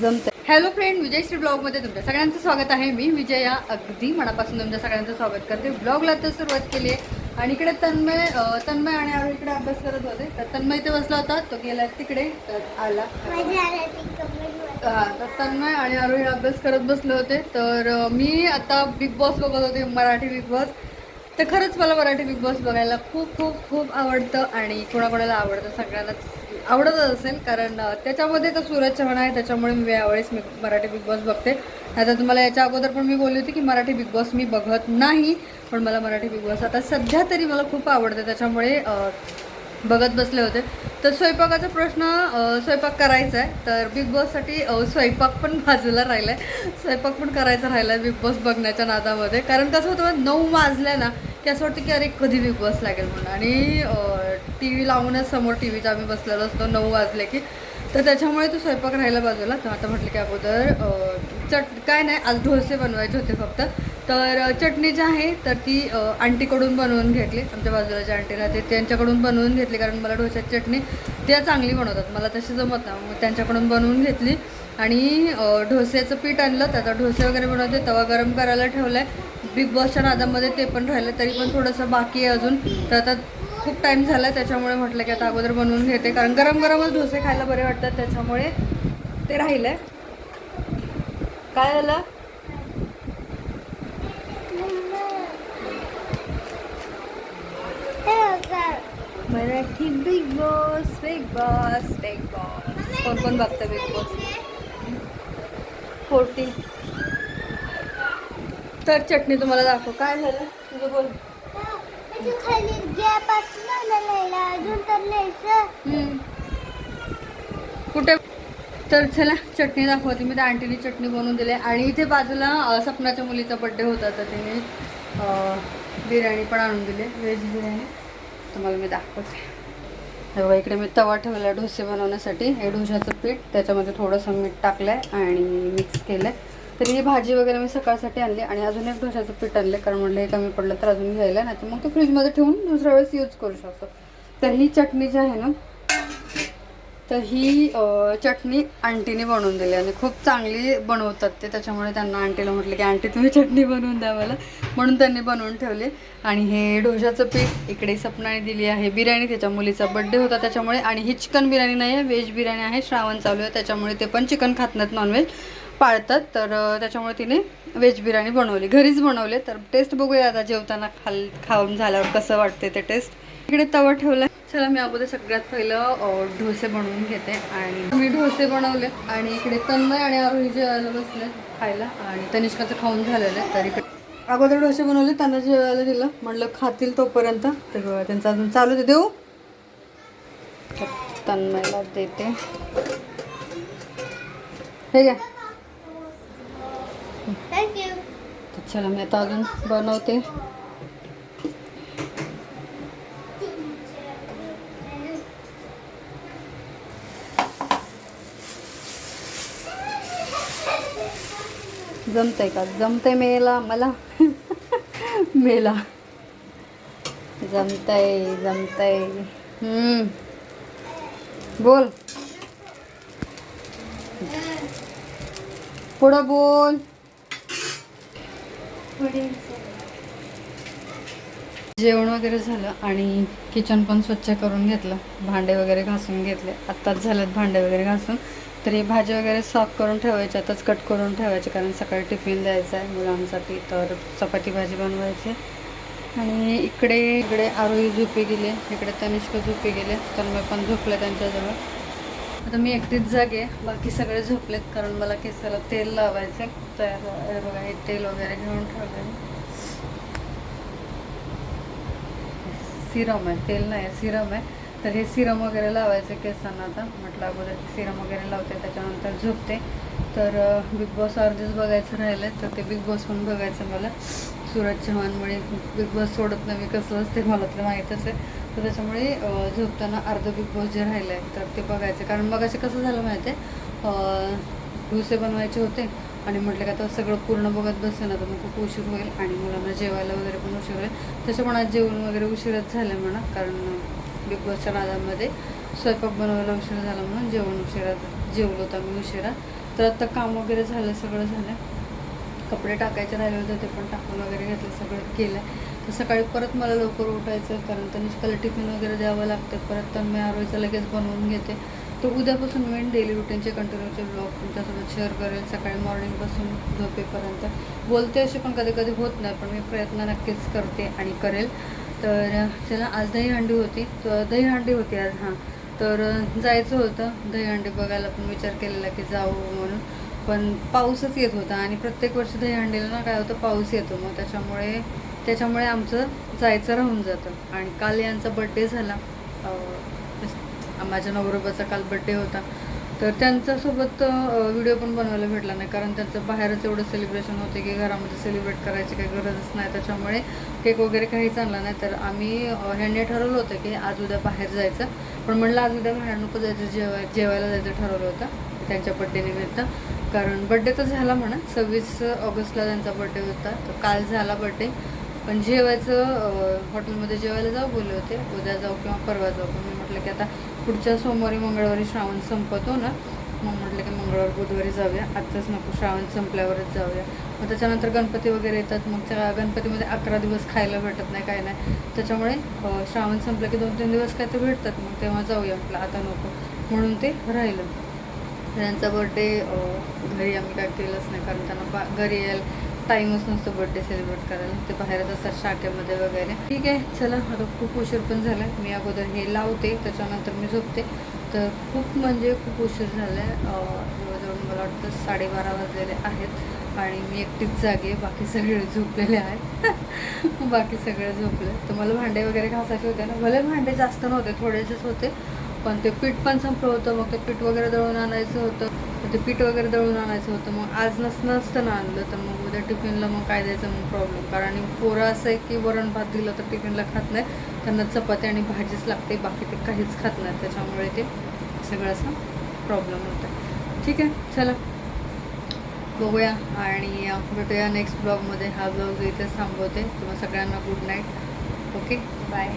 जमतं hello friend विजयश्री ब्लॉगमध्ये तुमच्या सगळ्यांचं स्वागत आहे. मी विजया अगदी मनापासून तुमच्या सगळ्यांचं स्वागत करते. ब्लॉगला तर सुरुवात केली आहे आणि इकडे तन्मय तन्मय आणि आरोही इकडे अभ्यास करत होते. तर तन्मय इथे बसला होता. तो गेला तिकडे. तर आला. हा, तर तन्मय आणि आरोही अभ्यास करत बसले होते. तर मी आता बिग बॉस बघत होते मराठी बिग बॉस तर खरंच मला मराठी बिग बॉस बघायला खूप खूप खूप आवडतं आणि कोणाकोणाला आवडतं सगळ्यांनाच आवडतच असेल कारण त्याच्यामध्ये तर सूरज चव्हाण आहे त्याच्यामुळे मी यावेळेस मी मराठी बिग बॉस बघते. आता तुम्हाला याच्या अगोदर पण मी बोलली होती की मराठी बिग बॉस मी बघत नाही पण मला मराठी बिग बॉस आता सध्या तरी मला खूप आवडतं त्याच्यामुळे बघत बसले होते. तर स्वयंपाकाचा प्रश्न स्वयंपाक करायचा आहे तर बिग बॉससाठी स्वयंपाक पण बाजूला राहिला आहे स्वयंपाक पण करायचा राहिला आहे बिग बॉस बघण्याच्या नादामध्ये. कारण कसं होतं नऊ वाजल्या ना की असं वाटतं की अरे कधी बिग बॉस लागेल म्हणून. आणि टी व्ही लावूनच समोर टी व्हीचा आम्ही बसलेलो असतो नऊ वाजले की. तर त्याच्यामुळे तो स्वयंपाक राहिला बाजूला. तर आता म्हटलं की अगोदर चट काय नाही आज डोसे बनवायचे होते फक्त. तर चटणी जी आहे तर ती आंटीकडून बनवून घेतली. आमच्या बाजूला जी आंटी राहते त्यांच्याकडून बनवून घेतली कारण मला डोश्याची चटणी त्या चांगली बनवतात. मला तशी जमत नाही मग त्यांच्याकडून बनवून घेतली. आणि ढोस्याचं पीठ आणलं. त्याचा डोसे वगैरे बनवते तवा गरम करायला ठेवला आहे बिग बॉसच्या नादामध्ये ते पण राहिलं तरी पण थोडंसं बाकी आहे अजून. तर आता खूप टाईम झाला आहे त्याच्यामुळे म्हटलं की आता अगोदर बनवून घेते. कारण गरम गरमच डोसे खायला बरे वाटतात त्याच्यामुळे ते राहिलं आहे काय झालं? Marathi big boss big boss big boss. कोण कोण बघतं बिग बॉस? फोर्टी. तर चटणी तुम्हाला दाखव. काय झालं? तुझं बोल. खाली गॅप अजून तर. कुठे? तर चला चटणी दाखवते मी त्या आंटीने चटणी बनवून दिली. आहे. आणि इथे बाजूला सपनाच्या मुलीचा बड्डे होता तर तिने बिर्याणी पण आणून दिली. व्हेज बिर्याणी. तुम्हाला मी दाखवते. हे बघा इकडे मी तवा ठेवला डोसे बनवण्यासाठी. हे डोशाचं पीठ त्याच्यामध्ये थोडंसं मीठ टाकलं आहे आणि मिक्स केलं आहे तर ही भाजी वगैरे मी सकाळसाठी आणली आणि अजून एक ढोशाचं पीठ आणले कारण म्हटलं हे कमी पडलं तर अजून घ्यायला नाही तर मग ते फ्रीजमध्ये ठेवून दुसऱ्या वेळेस यूज करू शकतो. तर ही चटणी जी आहे ना तर ही चटणी आंटीने बनवून दिली आणि खूप चांगली बनवतात ते. त्याच्यामुळे त्यांना आंटीला म्हटलं की आंटी तुम्ही चटणी बनवून द्या मला. म्हणून त्यांनी बनवून ठेवली. आणि हे डोशाचं पीठ इकडे सपनाने दिली आहे. बिर्याणी त्याच्या मुलीचा बड्डे होता त्याच्यामुळे. आणि ही चिकन बिर्याणी नाही आहे व्हेज बिर्याणी आहे. श्रावण चालू आहे त्याच्यामुळे ते पण चिकन खात नाहीत नॉनव्हेज पाळतात तर त्याच्यामुळे तिने व्हेज बिर्याणी बनवली. घरीच बनवले तर टेस्ट बघूया आता जेवताना खाल खाऊन झाल्यावर कसं वाटते ते टेस्ट इकडे तवा ठेवला चला मी अगोदर सगळ्यात पहिलं डोसे बनवून घेते आणि मी डोसे बनवले आणि इकडे तन्मय आणि आरोही जेवायला बसले खायला आणि तनिष्काचं खाऊन झालेलं आहे तर इकडे अगोदर डोसे बनवले त्यांना जेवायला दिलं. म्हटलं खातील तोपर्यंत तर त्यांचं अजून चालू ते देऊ. तन्मयला देते. हे घ्या. थँक्यू तर चला मी आता अजून बनवते जमतंय का जमतंय मेला मला। मेला। जमतंय जमतंय हम्म। बोल। पुढं बोल। जेवण वगैरे झालं आणि किचन पण स्वच्छ करून घेतलं. भांडे वगैरे घासून घेतले. आत्ताच झालेत भांडे वगैरे घासून. तरी भाजी वगैरे साफ करून ठेवायची आताच कट करून ठेवायची कारण सकाळी टिफिन द्यायचा आहे मुलांसाठी. तर चपाती भाजी बनवायची. आणि इकडे इकडे आरोही झोपी गेले. इकडे तनिष्क झोपी गेले. तर मी पण झोपले त्यांच्याजवळ. आता मी एकटीच जागे बाकी सगळे झोपलेत कारण मला केसाला तेल लावायचं तर बघा हे तेल वगैरे घेऊन ठेवलं सिरम आहे तेल नाही आहे सिरम आहे. तर हे सिरम वगैरे लावायचं केसांना आता. म्हटलं अगोदर सिरम वगैरे लावते त्याच्यानंतर झोपते. तर बिग बॉस अर्धेच बघायचं राहिलं तर ते बिग बॉस पण बघायचं मला. सूरज चव्हाणमुळे बिग बॉस सोडत नाही मी कसं असते मला तर माहीतच आहे. तर त्याच्यामुळे झोपताना अर्धं बिग बॉस जे राहिलं आहे तर ते बघायचं. कारण मग कसं झालं माहिती आहे डोसे बनवायचे होते आणि म्हटलं का आता सगळं पूर्ण बघत बसलं ना तर मग खूप उशीर होईल आणि मुलांना जेवायला वगैरे पण उशीर होईल. तसं पण आज जेवण वगैरे उशीरच झालं म्हणा कारण बिग बॉसच्या नादामध्ये स्वयंपाक बनवायला उशीर झाला म्हणून जेवण उशिरा जेवलो होतो आम्ही उशिरा. तर आत्ता काम वगैरे झालं सगळं झालं. कपडे टाकायचे राहिले होते ते पण टाकून वगैरे घेतलं सगळं केलं. तर सकाळी परत मला लवकर उठायचं कारण तनिष्काला टिफिन वगैरे द्यावं लागतं. परत तर मी आरोईचं लगेच बनवून घेते. तर उद्यापासून मी डेली रुटीनचे कंटिन्यूचे ब्लॉग तुमच्यासोबत शेअर करेल. सकाळी मॉर्निंगपासून झोपेपर्यंत. बोलते असे पण कधी कधी होत नाही पण मी प्रयत्न नक्कीच करते आणि करेल. तर चला आज दहीहंडी होती. तर दहीहंडी होती आज हां. तर जायचं होतं. दहीहंडी बघायला पण विचार केलेला की जाऊ म्हणून. पण पाऊसच येत होता आणि प्रत्येक वर्षी दहीहंडीला ना काय होतं पाऊस येतो. मग त्याच्यामुळे त्याच्यामुळे आमचं जायचं राहून जातं. आणि काल यांचा बड्डे झाला. माझ्या नवरोबाचा काल बड्डे होता. तर त्यांच्यासोबत व्हिडिओ पण बनवायला भेटला नाही. कारण त्यांचं बाहेरच एवढं सेलिब्रेशन होते की घरामध्ये सेलिब्रेट करायची काही गरजच नाही. त्याच्यामुळे केक वगैरे काहीच आणला नाही. तर आम्ही ह्यांनी ठरवलं होतं की आज उद्या बाहेर जायचं. पण म्हणलं आज उद्या बाहेर नको जायचं जेवाय जेवायला जायचं ठरवलं होतं. त्यांच्या बड्डेनिमित्त कारण बड्डे तर झाला म्हणा सव्वीस ऑगस्टला त्यांचा बड्डे होता. तर काल झाला बड्डे पण जेवायचं हॉटेलमध्ये जेवायला जाऊ बोलले होते. उद्या जाऊ किंवा परवा जाऊ. पण मी म्हटलं की आता पुढच्या सोमवारी मंगळवारी श्रावण संपतो ना. मग म्हटलं की मंगळवार बुधवारी जाऊया. आत्ताच नको श्रावण संपल्यावरच जाऊया. मग त्याच्यानंतर गणपती वगैरे येतात. मग त्या गणपतीमध्ये अकरा दिवस खायला भेटत नाही काय नाही. त्याच्यामुळे श्रावण संपलं की दोन तीन दिवस काय ते भेटतात. मग तेव्हा जाऊया म्हटलं आता नको. म्हणून ते राहिलं. त्यांचा बड्डे घरी आम्ही काय केलंच नाही कारण त्यांना बा घरी यायला टाईमच नसतो बड्डे सेलिब्रेट करायला. ते बाहेरच असतात शाखेमध्ये वगैरे. ठीक आहे चला आता खूप उशीर पण झाला आहे मी अगोदर हे लावते त्याच्यानंतर मी झोपते. तर खूप म्हणजे खूप उशीर झाला आहे जवळजवळ मला वाटतं साडेबारा वाजलेले आहेत आणि मी एकटीच जागे बाकी सगळे झोपलेले आहेत. बाकी सगळे झोपले. तर मला भांडे वगैरे घासायचे होते ना? भले भांडे जास्त नव्हते थोडेसेच होते. पण ते पीठ पण संपलं होतं मग ते पीठ वगैरे दळून आणायचं होतं. ते पीठ वगैरे दळून आणायचं होतं. मग आज नस नसतं ना आणलं तर मग उद्या टिफिनला मग काय द्यायचं मग प्रॉब्लेम कारण पोरं असं आहे की वरण भात दिलं तर टिफिनला खात नाही. त्यांना चपाती आणि भाजीच लागते बाकी ते काहीच खात नाही. त्याच्यामुळे ते सगळं असं प्रॉब्लेम होतं. ठीक आहे चला. बघूया आणि भेटूया नेक्स्ट ब्लॉगमध्ये हा ब्लॉग इथेच थांबवते. तुम्हाला सगळ्यांना गुड नाईट ओके बाय